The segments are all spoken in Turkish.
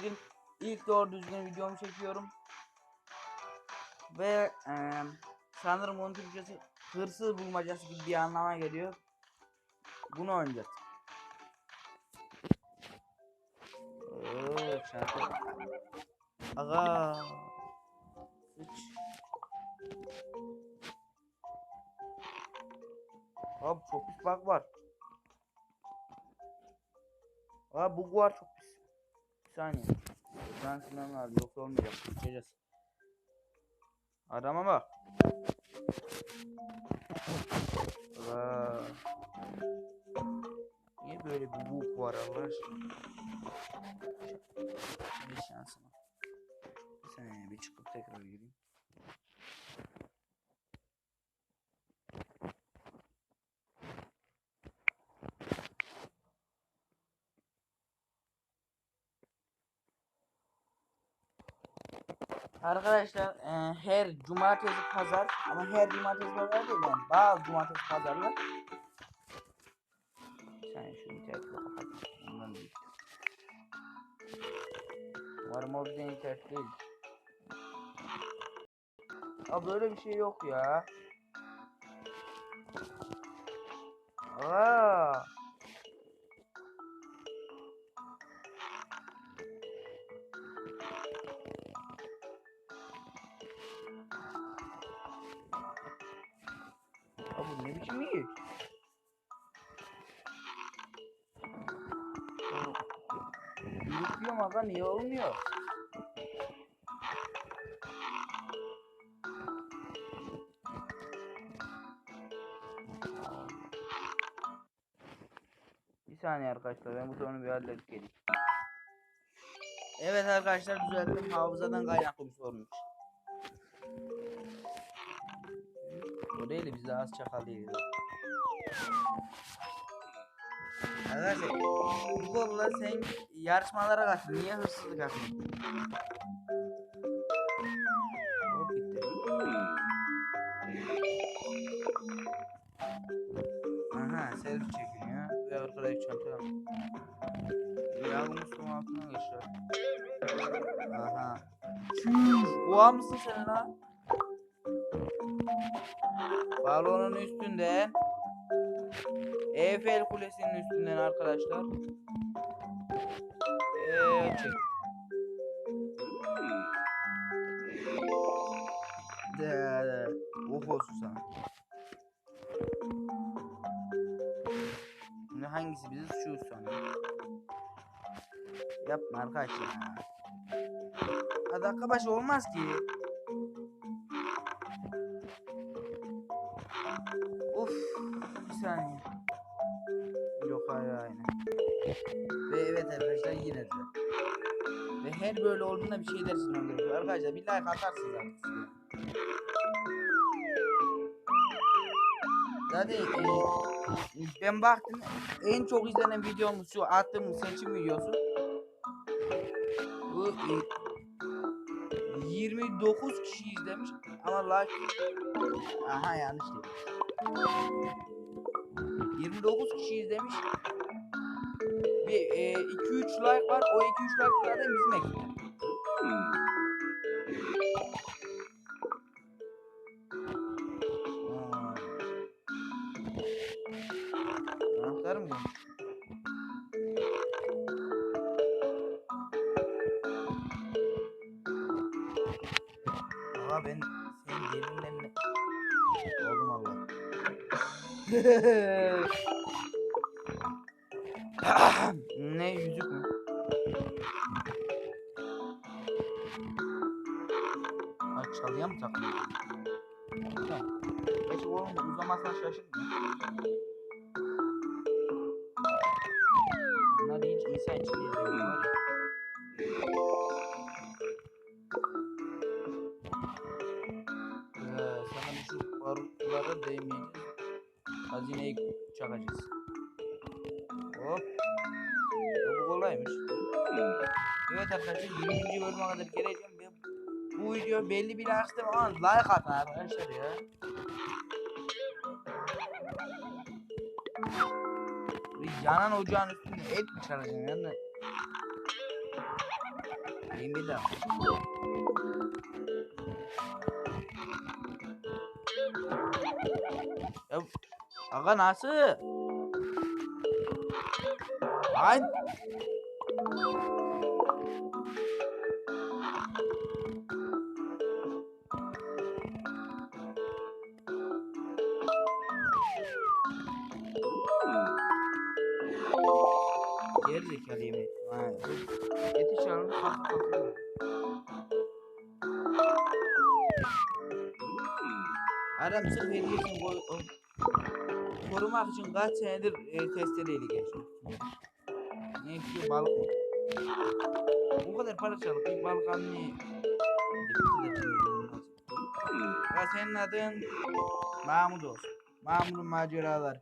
bugün ilk doğru düzgün videomu çekiyorum. Ve eee sanırım onun Türkçesi hırsız bulmacası gibi bir anlama geliyor. Bunu oynayacağız. Oo, şarkı. Aga. Sıç. Abi çok pis bug var. Abi bug var çok pis. Bir saniye. Ben silmem lazım yoksa olmayacak. Adama bak. Aa. Niye böyle bir bug var Allah aşkına? Bir şansıma. Bir saniye bir çıkıp tekrar gireyim. Arkadaşlar e, her cumartesi pazar ama her cumartesi pazar değil yani bazı cumartesi pazarlar. Sen şu interneti kapat ondan değil. Umarım o bize internet değil. Aa böyle bir şey yok ya. Aa bu ne biçim iyi? Yürütüyorum aga niye olmuyor? Bir saniye arkadaşlar ben bu sorunu bir halledip geleyim. Evet arkadaşlar düzelttim hafızadan kaynaklı bir sorunmuş. De biz daha az çakal değiliz. Arkadaşlar bu konuda sen yarışmalara kaçtın. Niye hırsızlık gitti. Aha selfie çekiliyor ve arkadaş çanta. Yağmur altına geçiyor. Aha. Çüş. Boğa mısın sen lan? Balonun üstünde Eiffel Kulesi'nin üstünden arkadaşlar. Eee çek. De, de. Of olsun sana. Şimdi hangisi bizi şu sanıyor? Yapma arkadaş ya. Dakika başı olmaz ki. Of bir saniye. Yok hayır aynen. Ve evet arkadaşlar yine de. Ve her böyle olduğunda bir şey dersin gerekiyor. Arkadaşlar bir like atarsınız artık. Zaten e, ben baktım en çok izlenen videomuz şu attığım seçim videosu. Bu e, 29 kişi izlemiş ama like aha yanlış değil. 29 kişi izlemiş. Bir 2-3 like var. O 2-3 like zaten bizim ekipten. Aa. Anahtar Aa ben senin delinden Oldum Allah. ne yüzük mü? Ha çalıya mı takılıyor? Gerçi oğlum uzamazsan şaşırma. Değmeyeceğiz. Hazineyi çakacağız. Hop. Bu kolaymış. Evet arkadaşlar 20. bölüme kadar geleceğim. Ben bu video belli bir istemem ama like atın arkadaşlar ya. Yanan ocağın üstünde et mi çalacaksın yani? Alayım bir daha. Aga nasıl? Lan! Geri zekalı yemin ettim. Ha. Eti çalmış. Sırf hediyesini korumak için kaç senedir e, testereyle geçiyor. Ne istiyor balık mı? O kadar para çalıp bir balık olmaz. Ya senin adın Mahmut olsun. Mahmut'un maceraları.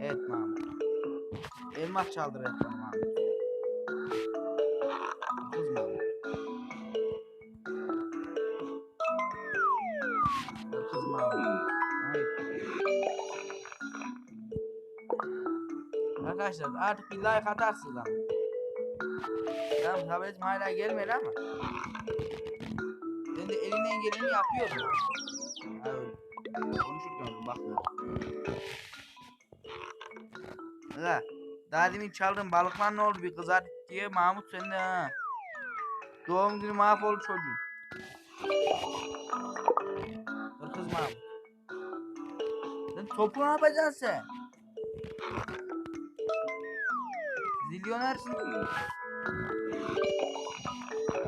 Evet Mahmut. Elmas çaldır et Mahmut. Arkadaşlar artık bir like atarsınız ama. Tamam haberim hala gelmedi ama. Ben de elinden geleni yapıyorum. Ha öyle. Konuşurken. Ha. Daha demin çaldığım balıklar ne oldu bir kızar diye Mahmut sen de ha. Doğum günü mahvoldu çocuğun. Dur kız Mahmut. Sen topu ne yapacaksın sen? Zilyonersin.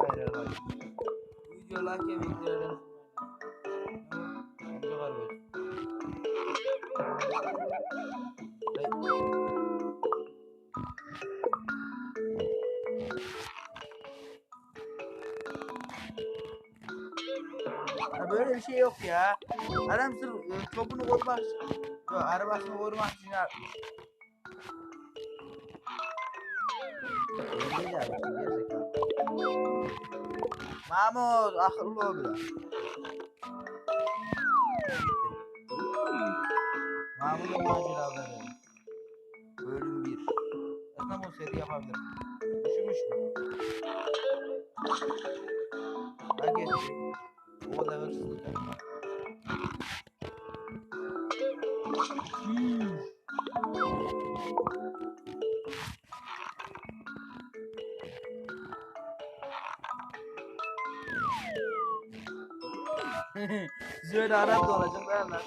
Hayır hayır videolar kemiklerden. Bence var böyle. Hayır. Ya böyle bir şey yok ya. Adam sırf e, topunu yok, arabasını korumak için yapmış. De yapmış, gerizekalı. Mahmut akıllı ol biraz. Mahmut'un maceraları. Bölüm 1. Aslında bu seri yapabilirim. Üşümüş mü? Hak etti. O da hırsızlık yapma. Hmm. Şöyle Arap da olacak lan lan.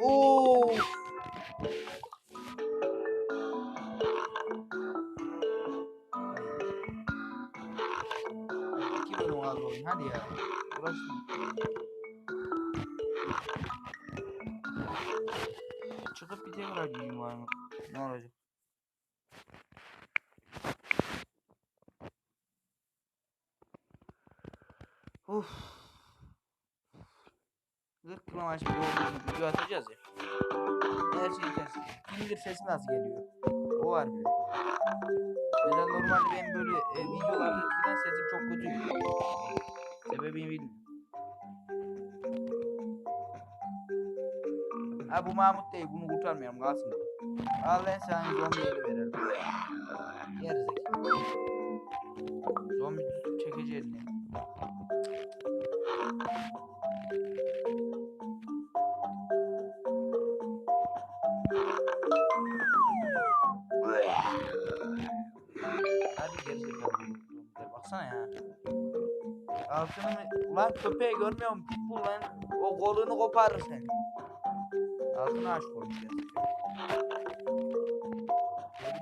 Oo. İki bölüm kaldı oyun hadi ya. Uğraşma. Çıkıp bir tekrar giyeyim var mı? Ne olacak? Bir olduğunu video atacağız ya. Her şey ters. Kimdir sesi nasıl geliyor? O var bile. Mesela normalde benim böyle e, videolarda filan sesim çok kötü. Sebebini bilmiyorum. Ha bu Mahmut değil bunu kurtarmayalım kalsın. Al ben sana zombi eli verelim. Gerizekalı. Zombi tutup Altını mı? Ulan köpeği görmüyor musun? Pitbull lan. O kolunu koparır seni. Altını aç ya.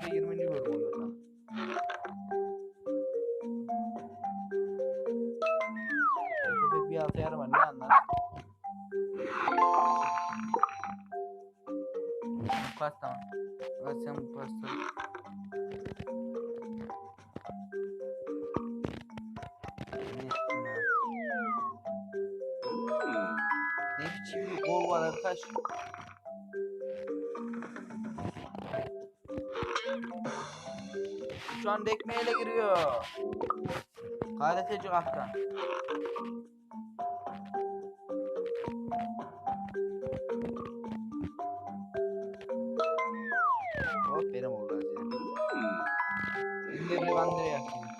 Bir de 20. bölüm oluyor lan. Bir altı yarı var ne anlar? Pasta mı? Evet sen bu pasta. Var arkadaş? Şu anda ekmeğiyle giriyor. KRT'ci kaptan. Hop benim oldu Hazine. İndirli bandırı yapayım.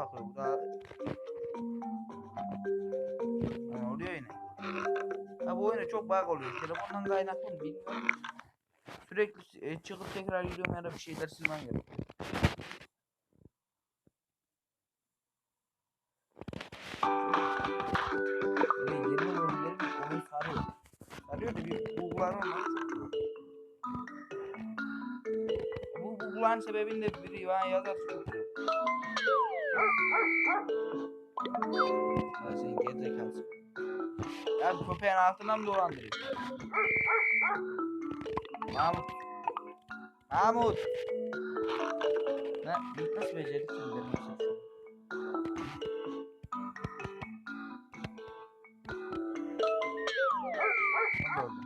Bakıyor. Bu da... Ha, oluyor yine. Ha bu oyuna çok bug oluyor. Telefondan kaynaklı mı bilmiyorum. Sürekli e, çıkıp tekrar giriyorum ya da bir şeyler silmem gerek. Böyle 20 bölümleri bir. Sarıyor da Ya sen gerizekalısın. Ya köpeğin altına mı dolandırıyor? Mahmut. Mahmut. Ne? Nasıl becerdin sen benim için? Oğlum.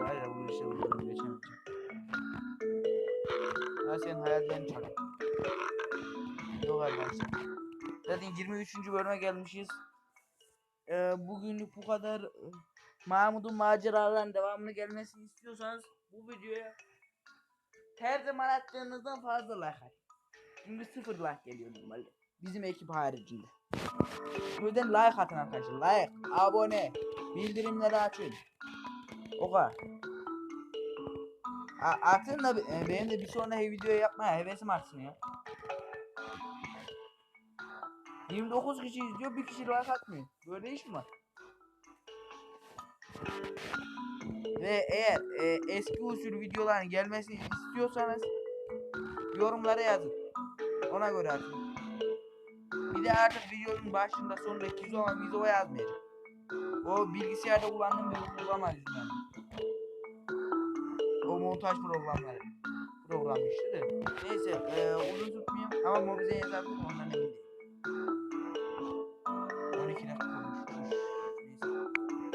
Hayır bu işe bunu geçemeyeceğim. Ya sen hayallerini çal. Yok arkadaşlar. Zaten 23. bölüme gelmişiz. Ee, bugünlük bu kadar. Mahmut'un maceralarının devamını gelmesini istiyorsanız bu videoya her zaman attığınızdan fazla like at. Şimdi sıfır like geliyor normalde. Bizim ekip haricinde. O yüzden like atın arkadaşlar. Like, abone, bildirimleri açın. O kadar. A- atın da e, benim de bir sonraki video yapmaya hevesim artsın ya. 29 kişi izliyor, bir kişi like atmıyor. Böyle iş mi var? Ve eğer e, eski usul videoların gelmesini istiyorsanız yorumlara yazın. Ona göre atın. Bir de artık videonun başında sonunda kiz olan video yazmayacağım. O bilgisayarda kullandığım bir uygulama yüzünden. O montaj programları. Program işte de. Neyse e, uzun tutmayayım ama mobize yazardım ondan emin değilim.